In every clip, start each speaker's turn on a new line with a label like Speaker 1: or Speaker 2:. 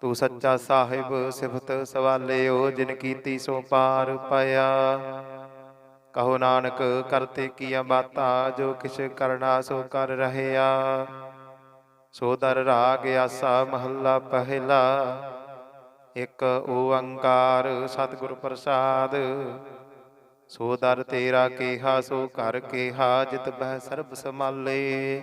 Speaker 1: ਤੂੰ ਸੱਚਾ ਸਾਹਿਬ, ਸਿਫਤ ਸਵਾਲਿਓ, ਜਿਨ ਕੀਤੀ ਸੋ ਪਾਰ ਪਾਇਆ। ਕਹੋ ਨਾਨਕ ਕਰਤੇ ਕੀਆ ਬਾਤਾ, ਜੋ ਕਿਛ ਕਰਨਾ ਸੋ ਕਰ ਰਹਿਆ। ਸੋ ਦਰ ਰਾਗ ਆਸਾ, ਮਹੱਲਾ ਪਹਿਲਾ। ਇਕ ਓੰਕਾਰ, ਸਤਿਗੁਰ ਪ੍ਰਸਾਦ। ਸੋ ਦਰ ਤੇਰਾ ਕੇਹਾ, ਸੋ ਘਰ ਕੇਹਾ, ਜਿਤ ਬਹਿ ਸਰਬ ਸਮਾਲੇ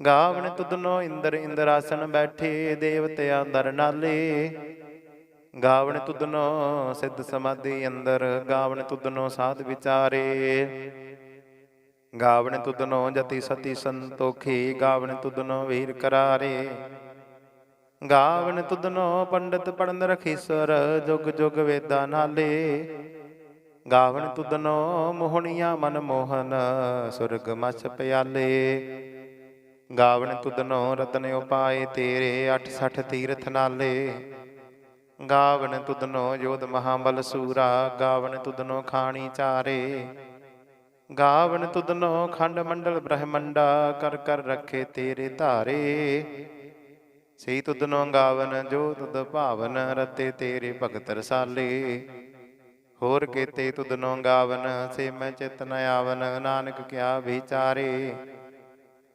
Speaker 1: ਗਾਵਨ ਤੁਧਨੋ ਇੰਦਰ ਇੰਦਰਾਸਨ ਬੈਠੇ ਦੇਵਤਿਆਂ ਦਰ ਨਾਲੇ। ਗਾਵਨ ਤੁਧਨੋ ਸਿੱਧ ਸਮਾਧੀ ਅੰਦਰ ਗਾਵਨ ਤੁਧਨੋ ਸਾਧ ਵਿਚਾਰੇ। ਗਾਵਣ ਤੁਧਨੋ ਜਤੀ ਸਤੀ ਸੰਤੋਖੀ ਗਾਵਨ ਤੁਧਨੋ ਵੀਰ ਕਰਾਰੇ। ਗਾਵਨ ਤੁਧਨੋ ਪੰਡਤ ਪੜਨ ਰਖੀਸਰ ਜੁਗ ਜੁਗ ਵੇਦਾ ਨਾਲੇ। ਗਾਵਨ ਤੁਧਨੋ ਮੋਹਣੀਆਂ ਮਨ ਮੋਹਨ, ਸੁਰਗ ਮਛ ਪਿਆਲੇ। ਗਾਵਣ ਤੁਧਨੋ ਰਤਨ ਉਪਾਏ ਤੇਰੇ 68 ਤੀਰਥ ਨਾਲੇ। ਗਾਵਨ ਤੁਧਨੋ ਜੋਧ ਮਹਾਬਲ ਸੂਰਾ ਗਾਵਣ ਤੁਧਨੋ ਖਾਣੀ ਚਾਰੇ। ਗਾਵਨ ਤੁਧਨੋ ਖੰਡ ਮੰਡਲ ਬ੍ਰਹਮੰਡਾ, ਕਰ ਕਰ ਰੱਖੇ ਤੇਰੇ ਧਾਰੇ। ਸਈ ਤੁਧਨੋ ਗਾਵਨ ਜੋ ਤੁਧ ਭਾਵਨ, ਰਤੇ ਤੇਰੇ ਭਗਤ ਰਸਾਲੇ। ਹੋਰ ਕੇਤੇ ਤੁਧਨੋ ਗਾਵਨ ਸੇ ਮੈਂ ਚਿਤ ਨ ਆਵਨ, ਨਾਨਕ ਕਿਆ ਵਿਚਾਰੇ।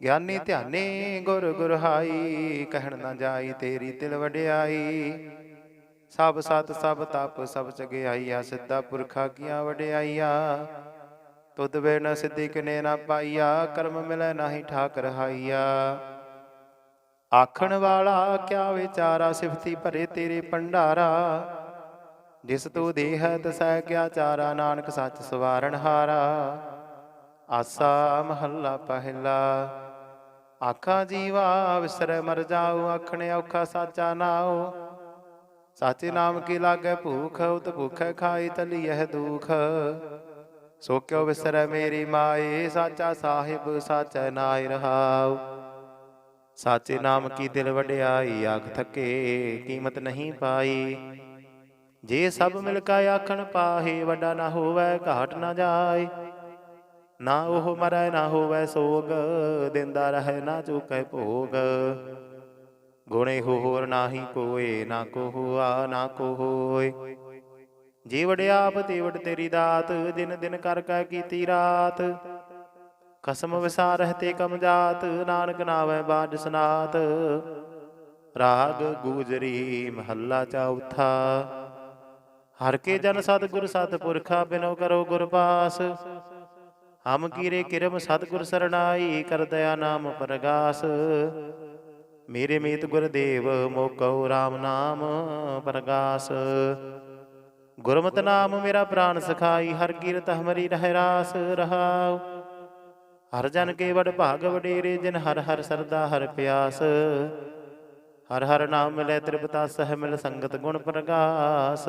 Speaker 1: ਗਿਆਨੀ ਧਿਆਨੀ ਗੁਰ ਗੁਰ ਹਾਈ ਕਹਿਣ ਨਾ ਜਾਈ ਤੇਰੀ ਤਿਲ ਵਡਿਆਈ। ਸਭ ਸਤ ਸਭ ਤਪ ਸਭ ਚਗਿਆਈਆ ਸਿੱਧਾ ਪੁਰਖਾ ਕੀਆਂ ਵਡਿਆਈਆ। ਤੁਧ ਬਿਨ ਸਿੱਧੀ ਕਿਨੇ ਨਾ ਪਾਈਆ ਕਰਮ ਮਿਲੈ ਨਾਹੀ ਠਾਕ ਰਹਾਈਆ ਆਖਣ ਵਾਲਾ ਕਿਆ ਵਿਚਾਰਾ ਸਿਫਤੀ ਭਰੇ ਤੇਰੇ ਭੰਡਾਰਾ। ਜਿਸ ਤੂੰ ਦੇਹ ਤਸੈ ਕਿਆ ਚਾਰਾ ਨਾਨਕ ਸੱਚ ਸਵਾਰਣ ਹਾਰਾ। ਆਸਾ ਮਹੱਲਾ ਪਹਿਲਾ। ਆਖਾ ਜੀਵਾ ਵਿਸਰੈ ਮਰ ਜਾਉ ਆਖਣੇ ਔਖਾ ਸਾਚਾ ਨਾਉ। ਸਾਚੇ ਨਾਮ ਕੀ ਲਾਗੈ ਭੂਖ, ਉਤ ਭੁਖੈ ਖਾਈ ਤਲੀ ਇਹ ਦੁਖ। ਸੋ ਕਿਉ ਵਿਸਰੈ ਮੇਰੀ ਮਾਏ ਸਾਚਾ ਸਾਹਿਬ, ਸਾਚੈ ਨਾਇ ਰਹਾਉ। ਸਾਚੇ ਨਾਮ ਕੀ ਦਿਲ ਵਡਿਆਈ, ਆਖ ਥਕੇ, ਕੀਮਤ ਨਹੀਂ ਪਾਈ। ਜੇ ਸਭ ਮਿਲ ਕੇ ਆਖਣ ਪਾਹੇ, ਵੱਡਾ ਨਾ ਹੋਵੇ, ਘਾਟ ਨਾ ਜਾਏ। ਨਾ ਉਹ ਮਰੈ ਨਾ ਹੋਵੇ ਸੋਗ, ਦਿੰਦਾ ਰਹੇ ਨਾ ਚੁਕੈ ਭੋਗ। ਗੁਣੇ ਹੋਰ ਨਾਹੀ ਕੋਏ, ਨਾ ਕੋ ਹੁਆ ਨਾ ਕੋ ਹੋਏ ਜੀਵੜ ਆਪ, ਤੇਵੜ ਤੇਰੀ ਦਾਤ, ਦਿਨ ਦਿਨ ਕਰ ਕੈ ਕੀਤੀ ਰਾਤ। ਕਸਮ ਵਿਸਾਰਹਿ ਤੇ ਕਮ ਜਾਤ, ਨਾਨਕ ਨਾਵੈ ਬਾਜ ਸਨਾਤ। ਰਾਗ ਗੂਜਰੀ ਮਹੱਲਾ ਚੌਥਾ ਹਰ ਕੇ ਜਨ ਸਤਿ ਗੁਰ ਸਤ ਪੁਰਖਾ ਬਿਨੋ ਕਰੋ ਗੁਰ ਪਾਸ। ਹਮ ਕੀਰੇ ਕਿਰਮ ਸਤਿਗੁਰ ਸਰਣਾਈ ਕਰ ਦਇਆ ਨਾਮ ਪ੍ਰਗਾਸ। ਮੇਰੇ ਮੀਤ ਗੁਰਦੇਵ ਮੋਕਉ RAM ਨਾਮ ਪ੍ਰਗਾਸ। ਗੁਰਮਤਿ ਨਾਮ ਮੇਰਾ ਪ੍ਰਾਨ ਸਖਾਈ, ਹਰ ਕੀਰਤ ਹਮਰੀ ਰਹਿ ਰਾਸ ਰਹਾਉ। ਹਰ ਜਨ ਕੇ ਵਡ ਭਾਗ ਵਡੇਰੇ, ਜਿਨ ਹਰ ਹਰ ਸਰਦਾ ਹਰ ਪਿਆਸ। ਹਰ ਹਰ ਨਾਮ ਮਿਲੇ ਤ੍ਰਿਪਤਾ ਸਹਿ ਮਿਲ ਸੰਗਤ ਗੁਣ ਪ੍ਰਗਾਸ।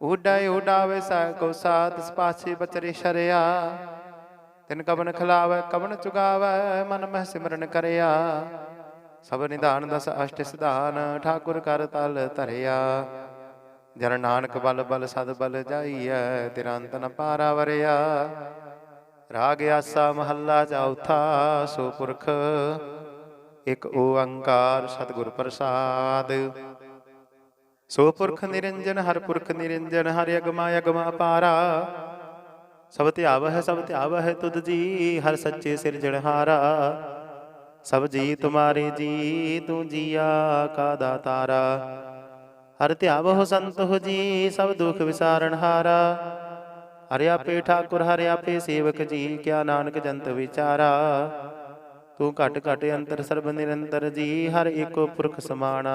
Speaker 1: ਉਡਾਇ ਉਡਾਵੇ ਸਾ ਕੋ ਸਾਤ ਸਪਾਸੇ ਬਚਰੇ ਸ਼ਰਿਆ। ਤਿਨ ਕਬਨ ਖਿਲਾਵੇ ਕਬਨ ਚੁਗਾਵੇ, ਮਨ ਮਹਿ ਸਿਮਰਨ ਕਰਿਆ। ਸਭ ਨਿਧਾਨ ਦਸ ਅਸ਼ਟ ਸਿਧਾਨ, ਠਾਕੁਰ ਕਰ ਤਲ ਧਰਿਆ। ਜਨ ਨਾਨਕ ਬਲ ਬਲ ਸਦ ਬਲ ਜਾਈਐ ਤੇਰਾ ਅੰਤ ਨ ਪਾਰਾ ਵਰਿਆ। ਰਾਗ ਆਸਾ ਮਹੱਲਾ ਚੌਥਾ ਸੋ ਪੁਰਖ, ਇਕ ਓੰਕਾਰ ਸਤਿਗੁਰ ਪ੍ਰਸਾਦ। ਸੋ ਪੁਰਖ ਨਿਰੰਜਨ ਹਰ ਪੁਰਖ ਨਿਰੰਜਨ ਹਰਿ ਅਗਮਾ ਅਗਮ ਅਪਾਰਾ ਸਭ ਧਿਆਵਹਿ ਸਭ ਧਿਆਵਹਿ ਤੁਧ ਜੀ ਹਰ ਸੱਚੇ ਸਿਰਜਣਹਾਰਾ ਸਭ ਜੀ ਤੁਮਾਰੇ ਜੀ ਤੂੰ ਜੀਆ ਕਾ ਦਾਤਾਰਾ ਹਰ ਧਿਆਵਹੁ ਸੰਤੋ ਜੀ ਸਭ ਦੁਖ ਵਿਸਾਰਨ ਹਾਰਾ ਹਰਿ ਆਪੇ ਠਾਕੁਰ ਹਰਿ ਆਪੇ ਸੇਵਕ ਜੀ ਕਿਆ ਨਾਨਕ ਜੰਤ ਵਿਚਾਰਾ ਤੂੰ ਘਟ ਘਟ ਅੰਤਰ ਸਰਬ ਨਿਰੰਤਰ ਜੀ ਹਰ ਏਕੋ ਪੁਰਖ ਸਮਾਣਾ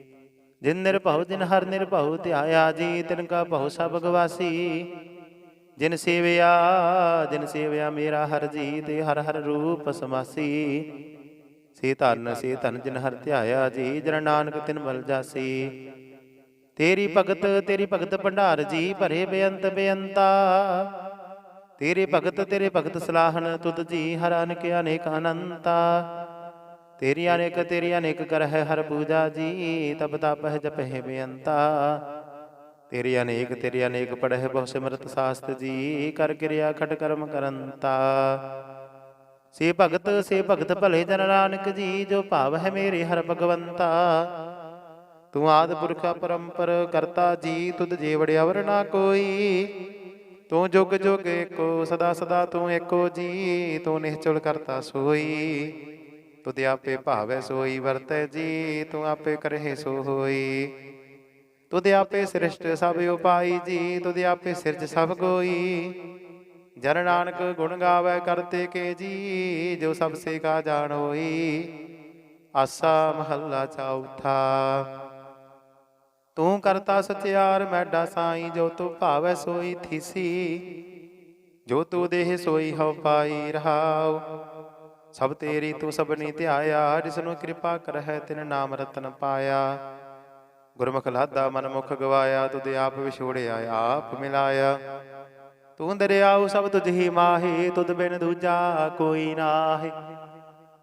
Speaker 1: ਜਿਨ ਨਿਰਭਉ ਜਿਨ ਹਰ ਨਿਰਭਉ ਧਿਆਇਆ ਜੀ, ਤਿਨ ਕਾ ਭਉ ਸਭ ਗਵਾਸੀ। ਜਿਨ ਸੇਵਿਆ ਜਿਨ ਸੇਵਿਆ ਮੇਰਾ ਹਰ ਜੀ, ਤੇ ਹਰ ਹਰ ਰੂਪ ਸਮਾਸੀ। ਸੇ ਧਨ ਸੇ ਧਨ, ਜਿਨ ਹਰ ਧਿਆਇਆ ਜੀ, ਜਨ ਨਾਨਕ ਤਿਨ ਮਲ ਜਾਸੀ। ਤੇਰੀ ਭਗਤ ਤੇਰੀ ਭਗਤ ਭੰਡਾਰ ਜੀ, ਭਰੇ ਬੇਅੰਤ ਬੇਅੰਤਾ। ਤੇਰੇ ਭਗਤ ਤੇਰੇ ਭਗਤ ਸਲਾਹਨ ਤੁਧ ਜੀ, ਹਰ ਅਨੇਕ ਅਨੇਕ ਅਨੰਤਾ। ਤੇਰੀ ਅਨੇਕ ਤੇਰੀ ਅਨੇਕ ਕਰ ਹੈ ਹਰ ਪੂਜਾ ਜੀ ਤਬ ਤਪਹਿ ਜਪਹਿ ਬੇਅੰਤਾ ਤੇਰੀ ਅਨੇਕ ਤੇਰੀ ਅਨੇਕ ਪੜਹਿ ਬਹੁ ਸਿਮਰਤ ਸਾਸਤ ਜੀ ਕਰ ਕਿਰਿਆ ਖਟ ਕਰਮ ਕਰੰਤਾ। ਸੇ ਭਗਤ ਸੇ ਭਗਤ ਭਲੇ ਜਨ ਨਾਨਕ ਜੀ ਜੋ ਭਾਵ ਹੈ ਮੇਰੇ ਹਰ ਭਗਵੰਤਾ। ਤੂੰ ਆਦ ਪੁਰਖ ਪਰੰਪਰ ਕਰਤਾ ਜੀ ਤੁਧ ਜੀਵੜ ਅਵਰ ਨਾ ਕੋਈ। ਤੂੰ ਜੁਗ ਜੁਗ ਏਕੋ ਸਦਾ ਸਦਾ ਤੂੰ ਏਕੋ ਜੀ ਤੂੰ ਨਿਹਚਲ ਕਰਤਾ ਸੋਈ। ਤੁਧ ਆਪੇ ਭਾਵੈ ਸੋਈ, ਵਰਤੈ ਜੀ, ਤੂੰ ਆਪੇ ਕਰਹਿ ਸੋ ਹੋਈ ਤੁਧ ਆਪੇ ਸ੍ਰਿਸ਼ਟ ਸਭ ਉਪਾਈ ਜੀ, ਤੁਧ ਆਪੇ ਸਿਰਜ ਸਭ ਕੋਈ ਜਨ ਨਾਨਕ ਗੁਣ ਗਾਵੇ ਕਰਤੇ ਕੇ ਜੀ, ਜੋ ਸਭ ਸੇ ਕਾ ਜਾਣ ਹੋਈ। ਆਸਾ ਮਹੱਲਾ ਚੌਥਾ। ਤੂੰ ਕਰਤਾ ਸਚਿਆਰ, ਮੈਡਾ ਸਾਈ, ਜੋ ਤੂੰ ਭਾਵੈ ਸੋਈ ਥੀਸੀ। ਜੋ ਤੂੰ ਦੇਹ ਸੋਈ ਹਉ ਪਾਈ ਰਹਾਉ। ਸਭ ਤੇਰੀ ਤੂੰ ਸਭਨੀ ਧਿਆਇਆ ਜਿਸ ਨੂੰ ਕਿਰਪਾ ਕਰਹਿ, ਤਿਨ ਨਾਮ ਰਤਨ ਪਾਇਆ। ਗੁਰਮੁਖ ਲਾਦਾ ਮਨ ਮੁਖ ਗਵਾਇਆ, ਤੁਧ ਆਪ ਵਿਛੋੜਿਆ, ਆਪ ਮਿਲਾਇਆ। ਤੂੰ ਦਰਿਆਉ ਸਭ ਤੁਝ ਹੀ ਮਾਹੀ, ਤੁਧ ਬਿਨ ਦੂਜਾ ਕੋਈ ਨਾਹੀ।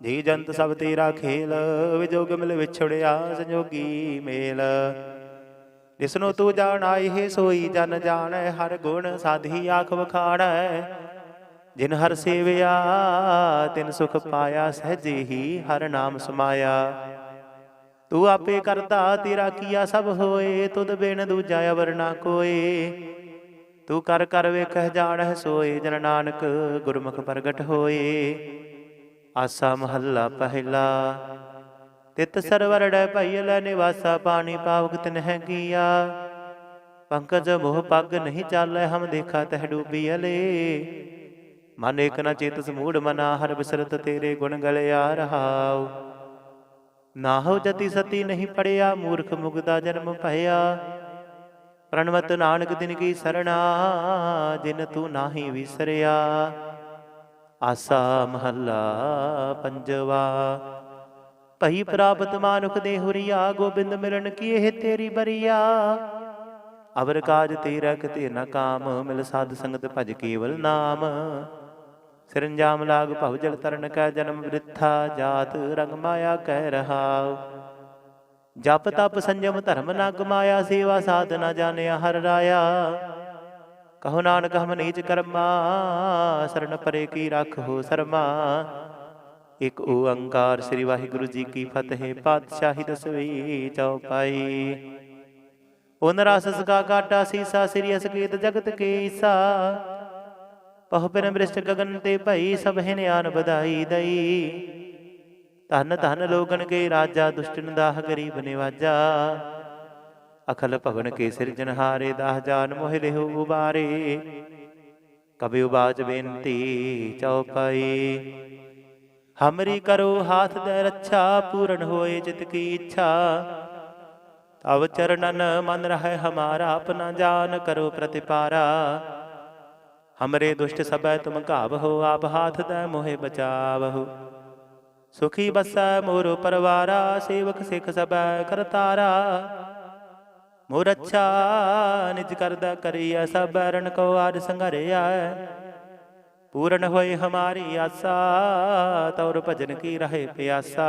Speaker 1: ਜੀ ਜੰਤ ਸਭ ਤੇਰਾ ਖੇਲ, ਵਿਜੋਗ ਮਿਲ ਵਿਛੜਿਆ, ਸੰਜੋਗੀ ਮੇਲ। ਜਿਸਨੂੰ ਤੂੰ ਜਾਣਾਈ ਹੈ, ਸੋਈ ਜਨ ਜਾਣੈ, ਹਰ ਗੁਣ ਸਾਧੀ ਆਖ ਵਖਾੜੈ। ਜਿਨ ਹਰ ਸੇਵਿਆ, ਤਿਨ ਸੁਖ ਪਾਇਆ, ਸਹਜੇ ਹੀ ਹਰ ਨਾਮ ਸਮਾਇਆ। ਤੂੰ ਆਪੇ ਕਰਤਾ ਤੇਰਾ ਕੀਆ ਸਭ ਹੋਏ, ਤੁਧ ਬਿਨ ਦੂਜਾ ਅਵਰ ਨਾ ਕੋਏ। ਤੂੰ ਕਰ ਕਰ ਵੇਖਹਿ ਜਾਣਹਿ ਸੋਏ, ਜਨ ਨਾਨਕ ਗੁਰਮੁਖ ਪ੍ਰਗਟ ਹੋਏ। ਆਸਾ ਮਹੱਲਾ ਪਹਿਲਾ, ਤਿਤ ਸਰਵਰ ਡੈ ਭਈ ਲੈ ਨਿਵਾਸਾ, ਪਾਣੀ ਪਾਵਕ ਤਿਨਹਿ ਕੀਆ। ਪੰਕਜ ਮੋਹ ਪੱਗ ਨਹੀਂ ਚਾਲੈ, ਹਮ ਦੇਖਾ ਤਹਿ ਡੂਬੀ ਅਲੇ। ਮਨ ਇਕ ਨ ਚੇਤ ਸਮੂੜ ਮਨਾ, ਹਰ ਬਿਸਰਤ ਤੇਰੇ ਗੁਣ ਗਲਿਆ ਰਹਾਉ। ਨਾਹੋ ਜਤੀ ਸਤੀ ਨਹੀਂ ਪੜਿਆ, ਮੂਰਖ ਮੁਗਦਾ ਜਨਮ ਭਇਆ। ਪ੍ਰਣਵਤ ਨਾਨਕ ਦਿਨ ਕੀ ਸਰਣਾ, ਜਿਨ ਤੂੰ ਨਾਹੀ ਵਿਸਰਿਆ। ਆਸਾ ਮਹੱਲਾ ਪੰਜਵਾ, ਭਈ ਪ੍ਰਾਪਤ ਮਾਨੁਖ ਦੇ ਹੁਰੀਆ, ਗੋਬਿੰਦ ਮਿਲਣ ਕੀ ਇਹ ਤੇਰੀ ਬਰੀਆ। ਅਵਰ ਕਾਜ ਤੇਰਾ ਕਿਤੇ ਨਾ ਕਾਮ, ਮਿਲ ਸਾਧ ਸੰਗਤ ਭਜ ਕੇਵਲ ਨਾਮ। ਸਿਰੰਜਾਮ ਲਾਗ ਭਵ ਜਲ ਤਰਨ ਕੈ ਜਨਮ ਬ੍ਰਿਥਾ, ਜਾਤ ਰੰਗ ਮਾਇਆ ਕਹਿ ਰਹਾ। ਜਪ ਤਪ ਸੰਜਮ ਧਰਮ ਨਾ ਗਮਾਇਆ ਸੇਵਾ ਸਾਧ ਨ ਜਾਣਿਆ ਹਰ ਰਾਇਆ। ਕਹੋ ਨਾਨਕ ਹਮ ਨੀਚ ਕਰਮਾ ਸਰਣ ਪਰੇ ਕੀ ਰੱਖੋ ਸਰਮਾ। ਇਕ ਓੰਕਾਰ ਸ੍ਰੀ ਵਾਹਿਗੁਰੂ ਜੀ ਕੀ ਫਤਿਹ, ਪਾਤਸ਼ਾਹੀ ਦਸਵੀਂ ਚੌਪਾਈ ਓਨ ਰਸ ਸਗਾ ਕਾਟਾ ਸੀਸਾ, ਸ੍ਰੀ ਅਸਕੇਤ ਜਗਤ ਕੇ ਈਸਾ ਪਹੁ ਪਿਨ ਬ੍ਰਿਸ਼ਟ ਗਗਨ ਤੇ ਭਈ ਸਭ ਨਿਆਨ ਬਧਾਈ ਦਈ। ਧਨ ਧਨ ਲੋਗਨ ਕੇ ਰਾਜਾ, ਦੁਸ਼ਟਨ ਦਾਹ ਗਰੀਬ ਨਿਵਾਜਾ। ਅਖਲ ਭਵਨ ਕੇ ਸਿਰਜਨਹਾਰੇ ਦਾਹ ਜਾਨ ਮੋਹ ਲਿਹੁ ਉਬਾਰੇ। ਕਬਿ ਉਬਾਚ ਬੇਨਤੀ ਚਉਪਈ ਹਮਰੀ ਕਰੋ ਹਾਥ ਦੇ ਰੱਛਾ, ਪੂਰਨ ਹੋਏ ਜਿਤ ਕੀ ਇੱਛਾ। ਤਵ ਚਰਨਨ ਮਨ ਰਹਿ ਹਮਾਰਾ, ਆਪਣਾ ਜਾਨ ਕਰੋ ਪ੍ਰਤਿਪਾਰਾ। ਹਮਰੇ ਦੁਸ਼ਟ ਸਭੈ ਤੁਮ ਘਾਵਹੁ ਆਪ ਹਾਥ ਦੇ ਮੋਹਿ ਬਚਾਵਹੁ ਸੁਖੀ ਬਸੈ ਮੋਰ ਪਰਵਾਰਾ ਸੇਵਕ ਸਿਖ ਸਭੈ ਕਰਤਾਰਾ ਮੋਰ ਅੱਛਾ ਨਿਜ ਕਰਦਾ ਕਰੀਐ ਸਭ ਰਣ ਕੋ ਆਦ ਸੰਘਰਿਆ ਪੂਰਨ ਹੋਏ ਹਮਾਰੀ ਆਸਾ ਤੌਰ ਭਜਨ ਕੀ ਰਹੇ ਪਿਆਸਾ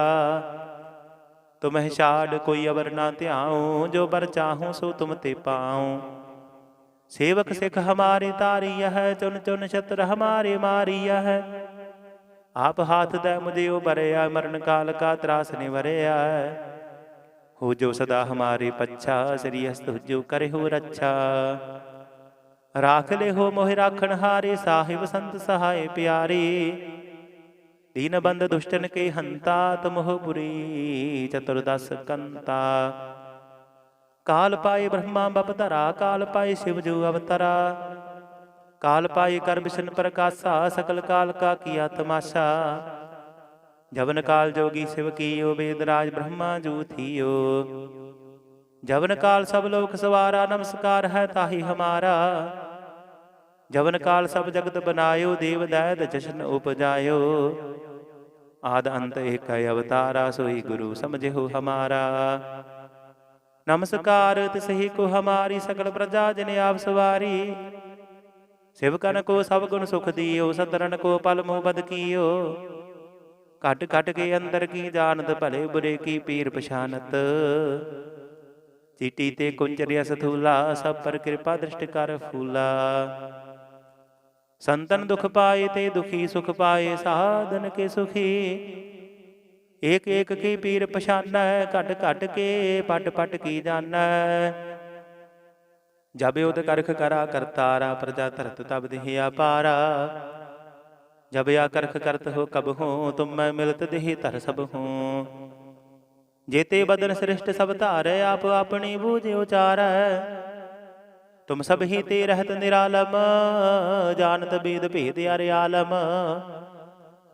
Speaker 1: ਤੁਮਹਿ ਛਾੜ ਕੋਈ ਅਵਰ ਨਾ ਧਿਆਉ ਜੋ ਬਰ ਚਾਹੂੰ ਸੋ ਤੁਮ ਤੇ ਪਾਉ ਸੇਵਕ ਸਿਖ ਹਮਾਰੇ ਤਾਰੀ ਹੈ ਚੁਨ ਚੁਨ ਛਤਰ ਹਮਾਰੇ ਮਾਰੀ ਹੈ ਆਪ ਹਾਥ ਦੇ ਮੁਝਿਓ ਬਰਿਆ, ਮਰਨ ਕਾਲ ਕਾ ਤਰਾਸ ਨਿਵਰਿਆ। ਹੋ ਜੋ ਸਦਾ ਹਮਾਰੇ ਪੱਛਾ, ਸ੍ਰੀ ਹਸਤ ਜੋ ਕਰੇ ਰੱਛਾ। ਰਾਖ ਲੈ ਹੋ ਮੋਹਿ ਰਾਖਣ ਹਾਰੇ, ਸਾਹਿਬ ਸੰਤ ਸਹਾਏ ਪਿਆਰੇ। ਦੀਨ ਬੰਦ ਦੁਸ਼ਟਨ ਕੇ ਹੰਤਾ, ਤਮੋਹ ਪੁਰੀ, ਚਤੁਰਦਸ ਕੰਤਾ। ਕਾਲ ਪਾਏ ਬ੍ਰਹਮਾ ਬਪਧਰਾ ਕਾਲ ਪਾਏ ਸ਼ਿਵ ਜੋ ਅਵਤਰਾ ਕਾਲ ਪਾਏ ਕਰ ਬਿਸ਼ਨ ਪ੍ਰਕਾਸ਼ਾ ਸਕਲ ਕਾਲ ਕਾ ਕੀਆ ਤਮਾਸ਼ਾ ਜਵਨ ਕਾਲ ਜੋਗੀ ਸਿਵ ਕੀਓ ਵੇਦ ਰਾਜ ਬ੍ਰਹਮਾ ਜੂ ਥੀਓ ਜਵਨ ਕਾਲ ਸਭ ਲੋਕ ਸਵਾਰਾ ਨਮਸਕਾਰ ਹੈ ਤਾਹੀ ਹਮਾਰਾ ਜਵਨ ਕਾਲ ਸਭ ਜਗਤ ਬਨਾਇਓ ਦੇਵ ਦਇਤ ਜਸ਼ਨ ਉਪਜਾਇਓ ਆਦ ਅੰਤ ਏਕ ਅਵਤਾਰਾ ਸੋਈ ਗੁਰੂ ਸਮਝਿਓ ਹਮਾਰਾ ਨਮਸਕਾਰ ਤਿਸਹੀ ਕੋ ਹਮਾਰੀ ਸਕਲ ਪ੍ਰਜਾ ਜਨ ਆਪ ਸਵਾਰੀ। ਸਿਵਕਨ ਕੋ ਸਭ ਗੁਣ ਸੁਖ ਦੀਓ ਸਤਰਨ ਕੋ ਪਲ ਮੋਹ ਬਦ ਕੀਓ। ਘਟ ਘਟ ਕੇ ਅੰਦਰ ਕੀ ਜਾਣਤ, ਭਲੇ ਬੁਰੇ ਕੀ ਪੀਰ ਪਛਾਨਤ। ਚੀਟੀ ਤੇ ਕੁੰਚਰਿਆ ਸਥੂਲਾ ਸਭ ਪਰ ਕਿਰਪਾ ਦ੍ਰਿਸ਼ਟ ਕਰ ਫੂਲਾ। ਸੰਤਨ ਦੁਖ ਪਾਏ ਤੇ ਦੁਖੀ ਸੁਖ ਪਾਏ, ਸਾਧਨ ਕੇ ਸੁਖੀ। ਏਕ ਏਕ ਕੀ ਪੀਰ ਪਛਾਨੈ ਘਟ ਘਟ ਕੇ ਪਟ ਪਟ ਕੀ ਜਾਣੈ ਜਬ ਉਦ ਕਰਖ ਕਰਾ ਕਰਤਾਰਾ, ਪ੍ਰਜਾ ਧਰਤ ਤਬ ਦੇਹ ਆਪਾਰਾ ਜਬ ਆ ਕਰਖ ਕਰਤ ਹੋ ਕਬ ਹੋ, ਤੁਮ ਮੈਂ ਮਿਲਤ ਦੇਹ ਧਰ ਸਭ ਹੋ। ਜੇਤੇ ਬਦਨ ਸ੍ਰਿਸ਼ਟ ਸਭ ਧਾਰੈ, ਆਪ ਆਪਣੀ ਬੂਝ ਉਚਾਰੈ। ਤੁਮ ਸਭ ਹੀ ਤੇ ਰਹਿਤ ਨਿਰਾਲਮ, ਜਾਣਤ ਬੇਦ ਭੇਦ ਅਰਿ ਆਲਮ।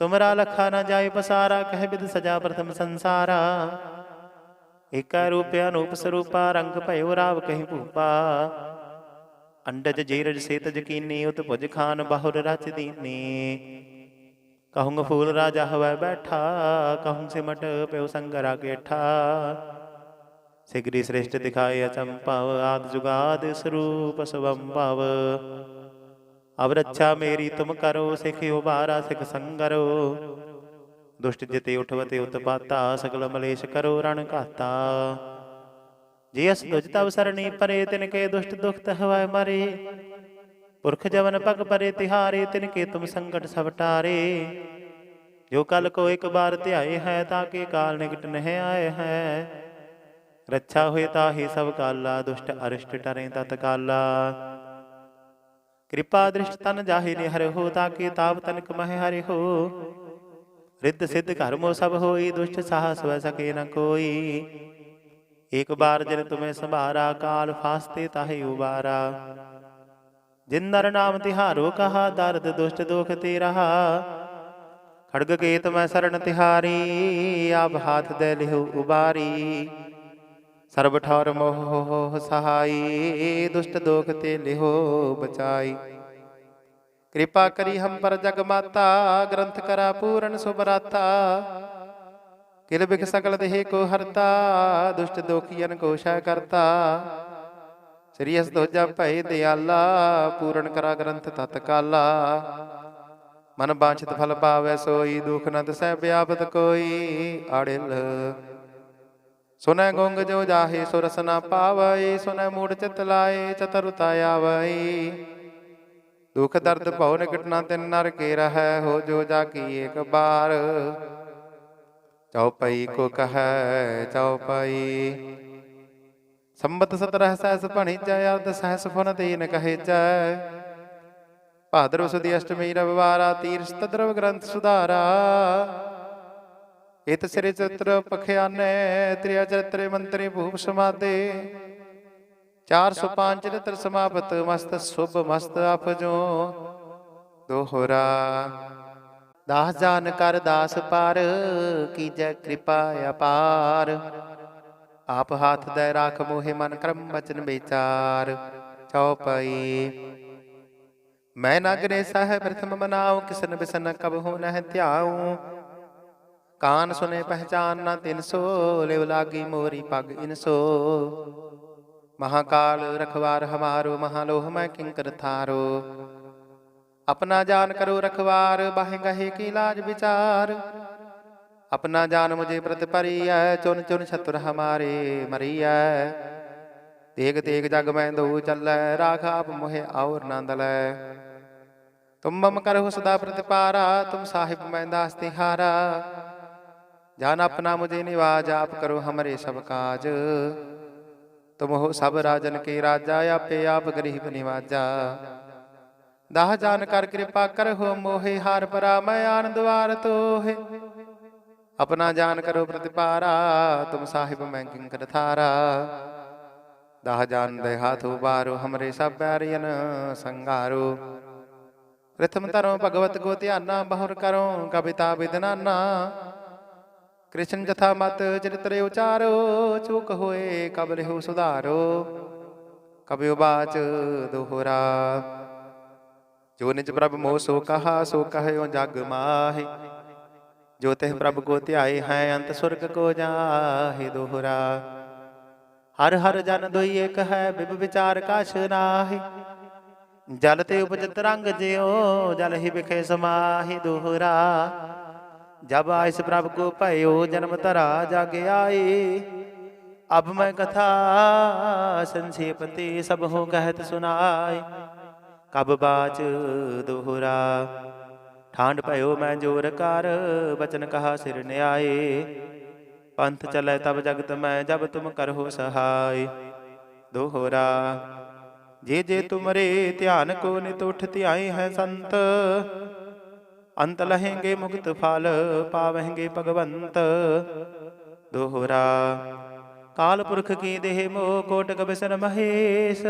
Speaker 1: ਤੁਮਰਾ ਲਖਾ ਨ ਜਾਏ ਪਸਾਰਾ, ਕਹਿ ਬਿਦ ਸਜਾ ਪ੍ਰਥਮ ਸੰਸਾਰਾ। ਏਕਾ ਰੂਪਿ ਅਨੂਪ ਸਰੂਪਾ, ਰੰਗ ਭਇਓ ਰਾਵ ਕਹੀ ਭੂਪਾ। ਅੰਡਜ ਜੀਰਜ ਸੇਤਜ ਕੀਨੀ ਉਤ ਭੁਜ ਖਾਨ ਬਾਹੁਰ ਰਚ ਦੀਨੀ। ਕਹੂੰਗ ਫੂਲ ਰਾਜਾ ਹਵੈ ਬੈਠਾ, ਕਹੂੰ ਸਿਮਟ ਪਿਉ ਸੰਗਰਾ ਕੇਠਾ। ਸਿਗਰੀ ਸ੍ਰੇਸ਼ਟ ਦਿਖਾਏ ਅਚੰਪਵ ਆਦ ਜੁਗਾਦ ਸਰੂਪ ਸਵੰ ਭਵ ਅਬ ਰੱਛਾ ਮੇਰੀ ਤੁਮ ਕਰੋ, ਸਿਖ ਉਬਾਰਾ ਸਿਖ ਸੰਗਰੋ। ਦੁਸ਼ਟ ਜਿਤੇ ਉਠਵਤੇ ਉਤਪਾਤਾ, ਸਗਲ ਮਲੇਸ਼ ਕਰੋ, ਰਣ ਘਾਤਾ। ਜੇ ਅਸ ਦੁਜ ਤਵ ਪਰੇ ਤਿਨ ਕੇ ਦੁਸ਼ਟ ਦੁਖਤ ਹਵੈ ਮਰੇ। ਪੁਰਖ ਜਵਨ ਪਗ ਪਰੇ, ਤਿਹਾਰੇ ਤਿਨ ਕੇ ਤੁਮ ਸੰਕਟ ਸਭ ਟਾਰੇ। ਜੋ ਕਲ ਕੋ ਇੱਕ ਬਾਰ ਧਿਆਏ ਹੈ, ਤਾਂ ਕੇ ਕਾਲ ਨਿਕਟ ਨਹਿ ਆਏ ਹੈ। ਰੱਛਾ ਹੋਏ ਤਾਹੀ ਸਭ ਕਾਲਾ, ਦੁਸ਼ਟ ਅਰਿਸ਼ਟ ਟਰੇ ਤਤ ਕਾਲਾ ਕਿਰਪਾ ਦ੍ਰਿਸ਼ਟ ਤਨ ਜਾਹੇ ਨਿਹਰ ਹੋ, ਤਾਂ ਕੇ ਤਾਪ ਤਨਕ ਮਹਿ ਹਰਿ ਹੋ। ਰਿੱਧ ਸਿੱਧ ਘਰ ਮੋ ਸਭ ਹੋਈ, ਦੁਸ਼ਟ ਸਾਹਸ ਵੈ ਸਕੇ ਨ ਕੋਈ। ਇੱਕ ਬਾਰ ਜਿਨ ਤੁਮੇ ਸੰਭਾਰਾ, ਕਾਲ ਫਾਸਤੇ ਤਾਹੇ ਉਬਾਰਾ। ਜਿਨ ਨਰ ਨਾਮ ਤਿਹਾਰੋ ਕਹਾ, ਦਰਦ ਦੁਸ਼ਟ ਦੁਖ ਤੇ ਰਹਾ ਖੜਗ ਕੇਤ ਮੈਂ ਸਰਣ ਤਿਹਾਰੀ, ਆਪ ਹਾਥ ਦੇ ਲਿਹੁ ਉਬਾਰੀ। ਸਰਬ ਠੌਰ ਮੋਹ ਸਹਾਈ, ਦੁਸ਼ਟ ਦੋਖ ਤੇ ਲਿਹੋ ਬਚਾਈ। ਕਿਰਪਾ ਕਰੀ ਹਮ ਪਰ ਜਗ ਮਾਤਾ, ਗ੍ਰੰਥ ਕਰਾ ਪੂਰਨ ਸੁਬਰਾਤਾ ਕਿਲ ਬਿਖ ਸਕਲ ਦੇਹ ਕੋ ਹਰਤਾ, ਦੁਸ਼ਟ ਦੋਖੀਨ ਕੋ ਸ਼ੈ ਕਰਤਾ। ਸ੍ਰੀ ਅਸ ਦੋਜਾ ਭੈ ਦਿਆਲਾ, ਪੂਰਨ ਕਰਾ ਗ੍ਰੰਥ ਤਤਕਾਲਾ ਮਨ ਬਾਂਛਿਤ ਫਲ ਪਾਵੈ ਸੋਈ, ਦੁਖ ਨ ਦਸੈ ਵਿਆਪਤ ਕੋਈ, ਆੜਿਲ ਸੁਨੈ ਗੁੰਗ ਜੋ ਜਾਹੇ ਸੁ ਰਸ ਪਾਵੈ, ਸੁਨੈ ਮੂੜ ਚਿਤ ਲਾਏ, ਚਤੁਰਤਾ ਆਵੈ। ਦੁਖ ਦਰਦ ਭਉ ਨਿਕਟ ਤਿਨ ਨਰ ਕੇ ਰਹੈ, ਹੋ ਜੋ ਜਾ ਕੀ ਏਕ ਬਾਰ। ਚਉਪਈ ਕੋ ਕਹੈ ਚਉਪਈ ਸੰਬਤ ਸਤਰਹ ਸਹਿਸ ਭਣੀ ਜੈ ਅਰਧ ਸਹਿਸ ਫੁਨ ਤੀਨ ਕਹੇ ਜੈ ਭਾਦਰਵ ਸੁਦੀ ਅਸ਼ਟਮੀ ਰਵਿਵਾਰਾ ਤੀਰਸ ਤਦਰਵ ਗ੍ਰੰਥ ਸੁਧਾਰਾ। ਇਤ ਸ੍ਰੀ ਚਿਤ੍ਰ ਪਖਿਆਨੇ ਤ੍ਰਿਆ ਚਰਿਤ੍ਰੇ ਮੰਤਰੀ ਭੂਪ ਸਮਾਦੇ। 405 ਚਰਿਤ੍ਰ ਸਮਾਪਤ, ਮਸਤ ਸੁਭ ਮਸਤ ਅਪਜੋ ਦੋਹਰਾ, ਦਾਸ ਜਾਨ ਕਰ ਦਾਸ ਪਰ, ਕੀਜੈ ਕਿਰਪਾ ਅਪਾਰ। ਆਪ ਹਾਥ ਦੇ ਰਾਖ ਮੋਹਿ ਮਨ ਕਰਮ ਬਚਨ ਵਿਚਾਰ। ਚਉਪਈ ਮੈਂ ਨਗਰੇ ਸਹਿ ਪ੍ਰਥਮ ਮਨਾਉ, ਕਿਸਨ ਬਿਸਨ ਕਬ ਹੋ ਨਹਿ ਧਿਆਉ। ਕਾਨ ਸੁਨੇ ਪਹਿਚਾਨ ਨਾ ਤਿਨ ਸੋ, ਲਿਵ ਲਾਗੀ ਮੋਰੀ ਪਗ ਇਨ ਸੋ। ਮਹਾਕਾਲ ਰਖਵਾਰ ਹਮਾਰੋ, ਮਹਾਲੋਹ ਮੈਂ ਕਿੰਕਰ ਥਾਰੋ। ਆਪਣਾ ਜਾਨ ਕਰੋ ਰਖਵਾਰ, ਬਾਹੇ ਗਹੇ ਕੀ ਲਾਜ ਵਿਚਾਰ। ਆਪਣਾ ਜਾਨ ਮੁਝੇ ਪ੍ਰਤ ਪਰੀਐ ਚੁਨ ਚੁਨ ਛਤਰ ਹਮਾਰੇ ਮਰੀਐ। ਤੇਗ ਤੇਗ ਜਗ ਮੈਂ ਦੋ ਚੱਲੈ, ਰਾਖ ਆਪ ਮੋਹਿ ਔਰ ਨੰਦਲੈ ਤੁਮ ਮਮ ਕਰਹੁ ਸਦਾ ਪ੍ਰਤਿਪਾਰਾ, ਤੁਮ ਸਾਹਿਬ ਮੈਂ ਦਾਸ ਤਿਹਾਰਾ। जान अपना मुझे निवाज आप करो हमरे सब काज तुम हो सब राजन के राजा आपे आप गरीब निवाजा दाह जान कर कृपा कर हो मोहे हार परा मैं आन द्वार तोहे अपना जान करो प्रतिपारा तुम साहिब मैं किंकर थारा दाह जान दे हाथ उबारो हमरे सब बैरियन संगारो प्रथम तरो भगवत को ध्याना बहुर करो कविता विदनाना ਕ੍ਰਿਸ਼ਨ ਜਥਾ ਮਤ ਚਰਿਤਰੇ ਉਚਾਰੋ, ਚੁਕ ਹੋਏ ਕਬ ਲਿਹੁ ਸੁਧਾਰੋ। ਕਬਿਉ ਬਾਚ ਦੋਹਰਾ। ਜੋ ਨਿਜ ਪ੍ਰਭ ਮੋਹ ਸੋ ਕਹਾ, ਸੋ ਕਹਿਓ ਜਗ ਮਾਹਿ। ਜੋ ਤਿਹ ਪ੍ਰਭ ਕੋ ਧਿਆਏ ਹੈ, ਅੰਤ ਸੁਰਗ ਕੋ ਜਾਹਿ ਦੋਹਰਾ। ਹਰ ਹਰ ਜਨ ਦੋਈ ਏਕ ਹੈ, ਬਿਬ ਵਿਚਾਰ ਕਾਛ ਨਾਹੀ। ਜਲ ਤੇ ਉਪਜਤ ਰੰਗ ਜਿਓ ਜਲ ਹੀ ਵਿਖੇ ਸਮਾਹੀ ਦੋਹਰਾ। ਜਬ ਆਇਸ ਪ੍ਰਭ ਕੋ ਭਇਓ, ਜਨਮ ਧਰਾ ਜਗ ਆਏ। ਅਬ ਮੈਂ ਕਥਾ ਸੰਖੇਪ ਤੇ ਸਭ ਹੋ ਕਹਿਤ ਸੁਨਾਏ ਕਬ ਬਾਚ ਦੋਹਰਾ ਠਾਂਡ ਭਇਓ ਮੈਂ ਜੋਰ ਕਰ, ਬਚਨ ਕਹਾ ਸਿਰ ਨਿਆਏ। ਪੰਥ ਚਲੇ ਤਬ ਜਗਤ ਮੈਂ, ਜਬ ਤੁਮ ਕਰਹੁ ਸਹਾਈ ਦੋਹਰਾ, ਜੇ ਜੇ ਤੁਮਰੇ ਧਿਆਨ ਕੋ ਨਿਤ ਉਠ ਧਿਆਏ ਹੈ ਸੰਤ ਅੰਤ ਲਹੇਂਗੇ ਮੁਕਤ ਫਲ ਪਾਵਹਿੰਗੇ ਭਗਵੰਤ। ਦੋਹਰਾ, ਕਾਲ ਪੁਰਖ ਕੀ ਦੇਹ ਮੋਹ ਕੋਟਕ ਬਿਸਨ ਮਹੇਸ਼।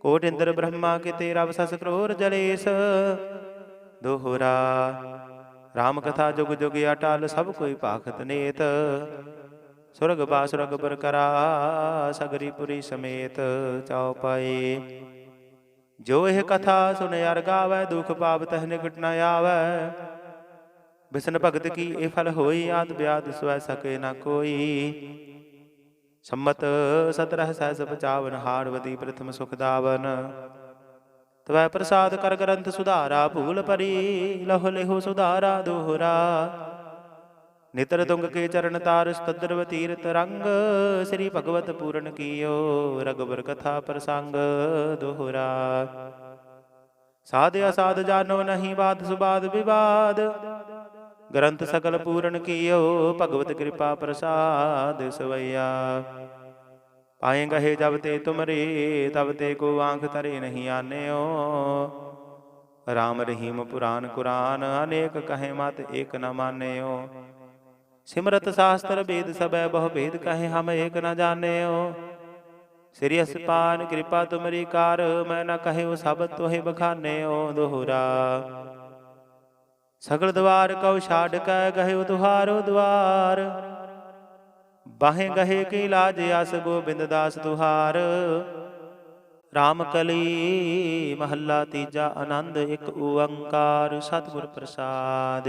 Speaker 1: ਕੋਟ ਇੰਦਰ ਬ੍ਰਹਮਾ ਕੇ ਤੇਰਾ ਸਸ ਕਰੋਰ ਜਲੇਸ। ਦੋਹਰਾ ਰਾਮ ਕਥਾ ਜੁਗ ਜੁਗ ਅਟਲ ਸਭ ਕੋਈ ਭਾਖਤ ਨੇਤ। ਸੁਰਗ ਬਾਸੁਰਗ ਬਰਕਰਾ ਸਗਰੀ ਪੁਰੀ ਸਮੇਤ ਚਉਪਾਏ ਜੋ ਇਹ ਕਥਾ ਸੁਨ ਅਰ ਗਾਵੈ ਦੁਖ ਪਾਪ ਤਹ ਨਿਕਟ ਨ ਆਵੈ। ਬਿਸਨ ਭਗਤ ਕੀ ਇਹ ਫਲ ਹੋਈ ਆਦ ਬਿਆਦ ਸਵੈ ਸਕੇ ਨ ਕੋਈ। ਸੰਮਤ ਸਤਰਹ ਸਹਿਸ ਪਚਾਵਨ ਹਾਰਵਦੀ ਪ੍ਰਥਮ ਸੁਖ ਦਾਵਨ। ਤਵੈ ਪ੍ਰਸਾਦ ਕਰ ਗ੍ਰੰਥ ਸੁਧਾਰਾ ਭੂਲ ਪਰੀ ਲਹੁ ਲਿਹੁ ਸੁਧਾਰਾ ਦੋਹਰਾ। ਨਿਤਰ ਤੁੰਗ ਕੇ ਚਰਨ ਤਾਰ ਸਤਦਰਵ ਤੀਰਤ ਰੰਗ, ਸ੍ਰੀ ਭਗਵਤ ਪੂਰਨ ਕੀਓ ਰਗਵਰ ਕਥਾ ਪ੍ਰਸੰਗ ਦੋਹਰਾ। ਸਾਧ ਅਸਾਧ ਜਾਨੋ ਨਹੀਂ ਬਾਦ ਸੁਬਾਦ ਵਿਵਾਦ, ਗ੍ਰੰਥ ਸਕਲ ਪੂਰਨ ਕੀਓ, ਭਗਵਤ ਕਿਰਪਾ ਪ੍ਰਸਾਦ ਸਵਈਆ। ਪਾਏ ਗਹੇ ਜਬ ਤੇ ਤੁਮਰੇ, ਤਬ ਤੇ ਕੋ ਆਂਖ ਤਰੇ ਨਹੀਂ ਆਨਿਓ। ਰਾਮ ਰਹੀਮ ਪੁਰਾਨ ਕੁਰਾਨ, ਅਨੇਕ ਕਹੇ ਮਤ ਏਕ ਨ ਮਾਨਿਓ। ਸਿਮਰਤ ਸਾਸਤਰ ਵੇਦ ਸਬੈ ਬਹੁ ਭੇਦ ਕਹੇ ਹਮ ਏਕ ਨ ਜਾਣਿਓ। ਸ੍ਰੀ ਅਸਪਾਨ ਕਿਰਪਾ ਤੁਮਰੀ ਕਾਰ, ਮੈਂ ਨ ਕਹਿਓ ਸਭ ਤੋਹਿ ਬਖਾਨਿਓ ਦੋਹਰਾ। ਸਗਲ ਦਵਾਰ ਕਉ ਛਾੜ ਕੈ ਗਹਿਓ ਤੁਹਾਰੋ ਦਵਾਰ ਬਾਹੇ ਗਹੇ ਕੀ ਲਾਜ ਅਸ ਗੋਬਿੰਦ ਦਾਸ ਤੁਹਾਰ ਰਾਮ ਕਲੀ ਮਹੱਲਾ ਤੀਜਾ, ਆਨੰਦ ਇੱਕ ਓੰਕਾਰ, ਸਤਿਗੁਰ ਪ੍ਰਸਾਦ।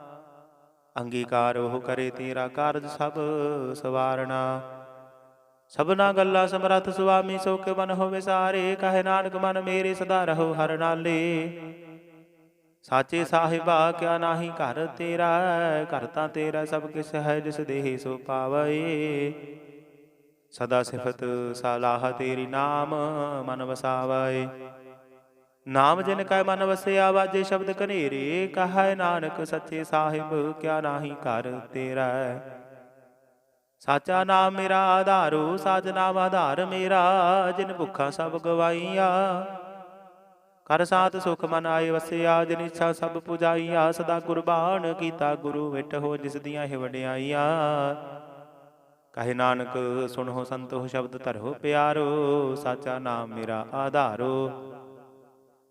Speaker 1: ਅੰਗੀਕਾਰ ਉਹ ਕਰੇ ਤੇਰਾ ਕਾਰਜ ਸਭ ਸਵਾਰਣਾ। ਸਭਨਾ ਗੱਲਾਂ ਸਮਰੱਥ ਸੁਆਮੀ, ਸੋ ਕੇ ਮਨ ਹੋਵੇ ਸਾਰੇ, ਕਹੇ ਨਾਨਕ ਮਨ ਮੇਰੇ ਸਦਾ ਰਹੋ ਹਰ ਨਾਲੇ। ਸਾਚੇ ਸਾਹਿਬਾ, ਕਿਆ ਨਾਹੀ ਘਰ ਤੇਰਾ, ਘਰ ਤਾਂ ਤੇਰਾ ਸਭ ਕਿਸ ਹੈ ਜਿਸ ਦੇਹ ਸੋ ਪਾਵਏ ਸਦਾ ਸਿਫਤ ਸਲਾਹ ਤੇਰੀ ਨਾਮ ਮਨ ਵਸਾਵੈ। ਨਾਮ ਜਿਨ ਕੈ ਮਨ ਵਸਿਆ, ਵਾਜੇ ਸ਼ਬਦ ਕਨੇਰੇ ਕਹੈ ਨਾਨਕ ਸੱਚੇ ਸਾਹਿਬ, ਕਿਆ ਨਾਹੀ ਕਰ ਤੇਰਾ। ਸਾਚਾ ਨਾਮ ਮੇਰਾ ਆਧਾਰੋ, ਸਾਜ ਨਾਮ ਆਧਾਰ ਮੇਰਾ, ਜਿਨ ਭੁੱਖਾ ਸਭ ਗਵਾਈਆ। ਕਰ ਸਾਤ ਸੁਖ ਮਨ ਆਏ ਵਸਿਆ, ਜਿਨ ਇੱਛਾ ਸਭ ਪੁਜਾਈਆ, ਸਦਾ ਕੁਰਬਾਨ ਕੀਤਾ ਗੁਰੂ ਵਿਟ ਹੋ ਜਿਸ ਦੀਆਂ ਇਹ ਵਡਿਆਈਆਂ ਕਹੇ ਨਾਨਕ, ਸੁਣੋ ਸੰਤੋ ਸ਼ਬਦ ਧਰੋ ਪਿਆਰੋ, ਸਾਚਾ ਨਾਮ ਮੇਰਾ ਆਧਾਰੋ।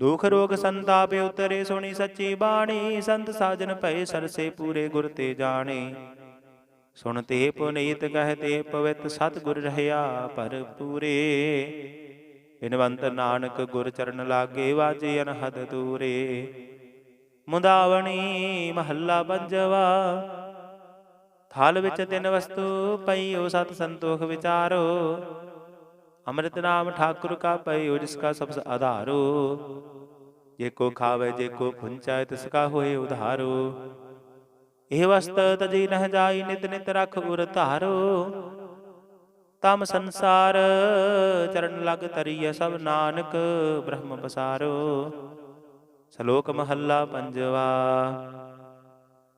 Speaker 1: ਦੁਖ ਰੋਗ ਸੰਤਾਪ ਉਤਰੇ ਸੁਣੀ ਸੱਚੀ ਬਾਣੀ, ਸੰਤ ਸਾਜਨ ਭਏ ਸਰਸੇ ਪੂਰੇ ਗੁਰ ਤੇ ਜਾਣੇ। ਸੁਣ ਤੇ ਪੁਨੀਤ ਕਹਤੇ ਪਵਿੱਤ ਸਤਿਗੁਰ ਰਹਿਆ ਪਰ ਪੂਰੇ। ਬਿਨਵੰਤ ਨਾਨਕ ਗੁਰ ਚਰਨ ਲਾਗੇ ਵਾਜੇ ਅਨਹਦ ਤੂਰੇ ਮੁੰਦਾਵਣੀ ਮਹੱਲਾ ਪੰਜਵਾ ਥਾਲ ਵਿੱਚ ਤਿੰਨ ਵਸਤੂ ਪਈਓ ਸਤ ਸੰਤੋਖ ਵਿਚਾਰੋ। ਅੰਮ੍ਰਿਤ ਨਾਮ ਠਾਕੁਰ ਕਾ ਪਈਓ ਜਿਸ ਕਾ ਸਬਸ ਆਧਾਰੋ। ਜੇ ਕੋ ਖਾਵੇ, ਜੇ ਕੋ ਪੁੰਚਾਇ ਤਿਸ ਕਾ ਇਹ ਵਸਤ ਤਜੀ ਨਹ ਜਾਈ, ਨਿਤ ਨਿਤ ਰਖ ਉਰ ਧਾਰੋ। ਤਮ ਸੰਸਾਰ ਚਰਨ ਲਗ ਤਰੀਐ ਸਭ ਨਾਨਕ, ਬ੍ਰਹਮ ਪਸਾਰੋ। ਸ਼ਲੋਕ ਮਹੱਲਾ ਪੰਜਵਾ।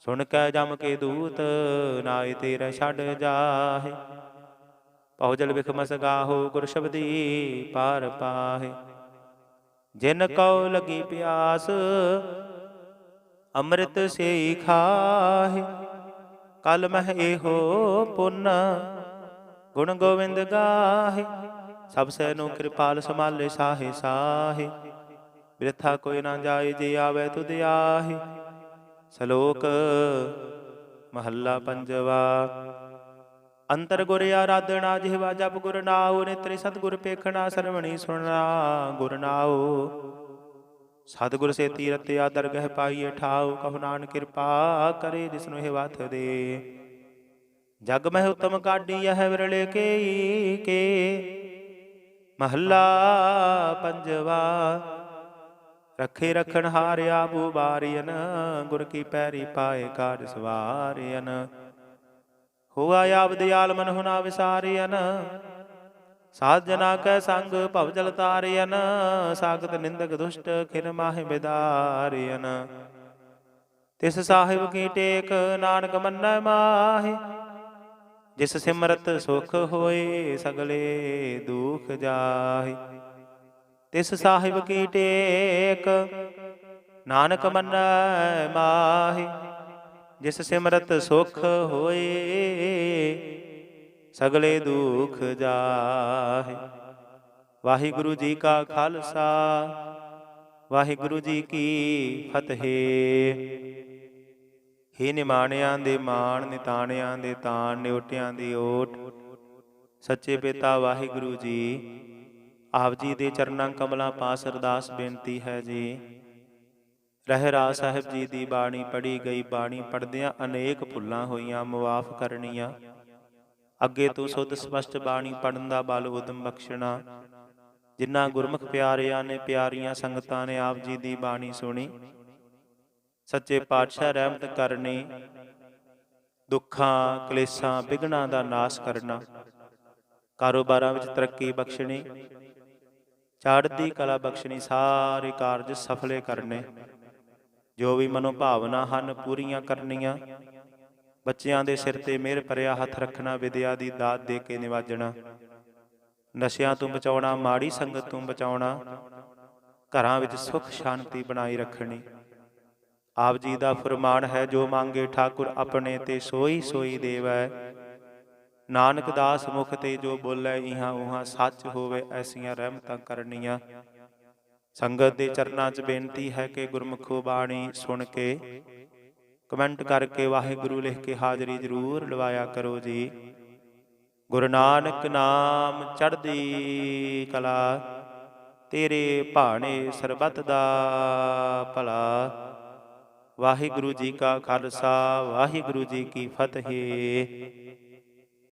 Speaker 1: ਸੁਣ ਕੇ ਜਮ ਕੇ ਦੂਤ ਨਾਏ ਤੇਰਾ ਛੱਡ ਜਾਹੇ। ਪਉ ਵਿਖ ਮਸ ਗੁਰ ਸ਼ਬਦੀ ਪਾਰ ਪਾਹੇ। ਜਿਨ ਕਉ ਲਗੀ ਪਿਆਸ, ਅੰਮ੍ਰਿਤ ਸੇ ਖਾਹੇ। ਕਲ ਮਹਿ ਇਹੋ ਪੁੰਨ, ਗੁਣ ਗੋਵਿੰਦ ਗਾਹੇ। ਸਭ ਸੈ ਨੂੰ ਕਿਰਪਾਲ ਸਮਾਲੇ ਸਾਹੇ ਸਾਹੇ। ਬਿਰਥਾ ਕੋਈ ਨਾ ਜਾਏ, ਜੇ ਆਵੇ ਤੁਧ ਆਹੇ। ਸ਼ਲੋਕ ਮਹੱਲਾ ਪੰਜਵਾ। ਅੰਤਰ ਗੁਰ ਆਰਾਧਨਾ, ਜਿਹਵਾ ਜਪ ਗੁਰ ਨਾਉ, ਨਿਤਰੇ ਸਤਿਗੁਰ ਪੇਖਣਾ, ਸਰਵਣੀ ਸੁਣਨਾ, ਗੁਰ ਨਾਉ। ਸਤਿਗੁਰ ਸੇ ਤੀਰਤ ਆਦਰ ਗਹਿ ਪਾਈਏ ਠਾਉ, ਕਹੁ ਨਾਨਕ ਕਿਰਪਾ ਕਰੇ ਜਿਸਨੂੰ ਇਹ ਵਤ ਦੇ। ਜਗ ਮਹਿ ਉਤਮ ਕਾਢੀ ਇਹ ਵਿਰਲੇ ਕੇ ਕੇ। ਮਹੱਲਾ ਪੰਜਵਾ। ਰਖੇ ਰਖਣ ਹਾਰਿਆ ਬੂ ਬਾਰੀਨ ਗੁਰ ਕੀ ਪੈਰੀ ਪਾਏ ਕਾਜ ਸਵਾਰੀਨ ਹੋਆ ਆਪ ਦਿਆਲ ਮਨ ਹੁਨਾ ਵਿਸਾਰੀਨ ਸਾਧ ਜਨਾ ਕੈ ਸੰਗ ਭਵ ਜਲ ਤਾਰੀਨ ਸਾਗਤ ਨਿੰਦਕ ਦੁਸ਼ਟ ਖਿਨ ਮਾਹਿ ਬਿਦਾਰੀਨ ਤਿਸ ਸਾਹਿਬ ਕੀ ਟੇਕ ਨਾਨਕ ਮੰਨੈ ਮਾਹਿ, ਜਿਸ ਸਿਮਰਤ ਸੁਖ ਹੋਏ ਸਗਲੇ ਦੁਖ ਜਾਹੇ। ਤਿਸ ਸਾਹਿਬ ਕੀ ਟੇਕ। ਨਾਨਕ ਮੰਨੈ ਮਾਹੀ, ਜਿਸ ਸਿਮਰਤ ਸੁਖ ਹੋਏ, ਸਗਲੇ ਦੁਖ ਜਾਹੇ। ਵਾਹਿਗੁਰੂ ਜੀ ਕਾ ਖਾਲਸਾ, ਵਾਹਿਗੁਰੂ ਜੀ ਕੀ ਫਤਿਹ। ਹੀ ਨਿਮਾਣਿਆਂ ਦੇ ਮਾਣ, ਨਿਤਾਣਿਆਂ ਦੇ ਤਾਣ, ਨਿਉਟਿਆਂ ਦੀ ਓਟ। ਸੱਚੇ ਪਿਤਾ ਵਾਹਿਗੁਰੂ ਜੀ ਆਪ ਜੀ ਦੇ ਚਰਨਾਂ ਕਮਲਾਂ ਪਾਸ ਅਰਦਾਸ ਬੇਨਤੀ ਹੈ ਜੀ। ਰਹਿਰਾ ਸਾਹਿਬ ਜੀ ਦੀ ਬਾਣੀ ਪੜੀ ਗਈ, ਬਾਣੀ ਪੜਦਿਆਂ ਅਨੇਕ ਭੁੱਲਾਂ ਹੋਈਆਂ, ਮੁਆਫ ਕਰਨੀਆਂ। ਅੱਗੇ ਤੋਂ ਸੁਧ ਸਪਸ਼ਟ ਬਾਣੀ ਪੜਨ ਦਾ ਬਲ ਉਦਮ ਬਖਸ਼ਣਾ। ਜਿਨ੍ਹਾਂ ਗੁਰਮੁਖ ਪਿਆਰਿਆਂ ਨੇ ਪਿਆਰੀਆਂ ਸੰਗਤਾਂ ਨੇ ਆਪ ਜੀ ਦੀ ਬਾਣੀ ਸੁਣੀ। ਸੱਚੇ ਪਾਤਸ਼ਾਹ ਰਹਿਮਤ ਕਰਨੀ, ਦੁੱਖਾਂ, ਕਲੇਸ਼ਾਂ ਵਿਗਣਾ ਦਾ ਨਾਸ਼ ਕਰਨਾ। ਕਾਰੋਬਾਰਾਂ ਵਿੱਚ ਤਰੱਕੀ ਬਖਸ਼ਣੀ। ਚੜ੍ਹਦੀ ਕਲਾ ਬਖਸ਼ਣੀ, ਸਾਰੇ ਕਾਰਜ ਸਫਲੇ ਕਰਨੇ। ਜੋ ਵੀ ਮਨੋ ਭਾਵਨਾ ਹਨ ਪੂਰੀਆਂ ਕਰਨੀਆਂ। ਬੱਚਿਆਂ ਦੇ ਸਿਰ ਤੇ ਮਿਹਰ ਭਰਿਆ ਹੱਥ ਰੱਖਣਾ, ਵਿਦਿਆ ਦੀ ਦਾਤ ਦੇ ਕੇ ਨਿਵਾਜਣਾ। ਨਸ਼ਿਆਂ ਤੋਂ ਬਚਾਉਣਾ, ਮਾੜੀ ਸੰਗਤ ਤੋਂ ਬਚਾਉਣਾ। ਘਰਾਂ ਵਿੱਚ ਸੁਖ, ਸ਼ਾਂਤੀ ਬਣਾਈ ਰੱਖਣੀ। ਆਪ ਜੀ ਦਾ ਫਰਮਾਨ ਹੈ, ਜੋ ਮੰਗੇ ਠਾਕੁਰ ਆਪਣੇ ਤੇ ਸੋਈ ਸੋਈ ਦੇਵੈ। ਨਾਨਕ ਦਾਸ ਮੁਖ ਤੇ ਜੋ ਬੋਲੇ ਇਹਾਂ, ਉਹਾਂ ਸੱਚ ਹੋਵੇ ਐਸੀਆਂ ਰਹਿਮਤਾਂ ਕਰਨੀਆਂ। ਸੰਗਤ ਦੇ ਚਰਨਾਂ 'ਚ ਬੇਨਤੀ ਹੈ ਕਿ ਗੁਰਮੁਖੋ ਬਾਣੀ ਸੁਣ ਕੇ ਕਮੈਂਟ ਕਰਕੇ ਵਾਹਿਗੁਰੂ ਲਿਖ ਕੇ ਹਾਜ਼ਰੀ ਜ਼ਰੂਰ ਲਵਾਇਆ ਕਰੋ ਜੀ। ਗੁਰੂ ਨਾਨਕ ਨਾਮ ਚੜ੍ਹਦੀ ਕਲਾ, ਤੇਰੇ ਭਾਣੇ ਸਰਬਤ ਦਾ ਭਲਾ। ਵਾਹਿਗੁਰੂ ਜੀ ਕਾ ਖਾਲਸਾ, ਵਾਹਿਗੁਰੂ ਜੀ ਕੀ ਫਤਿਹ।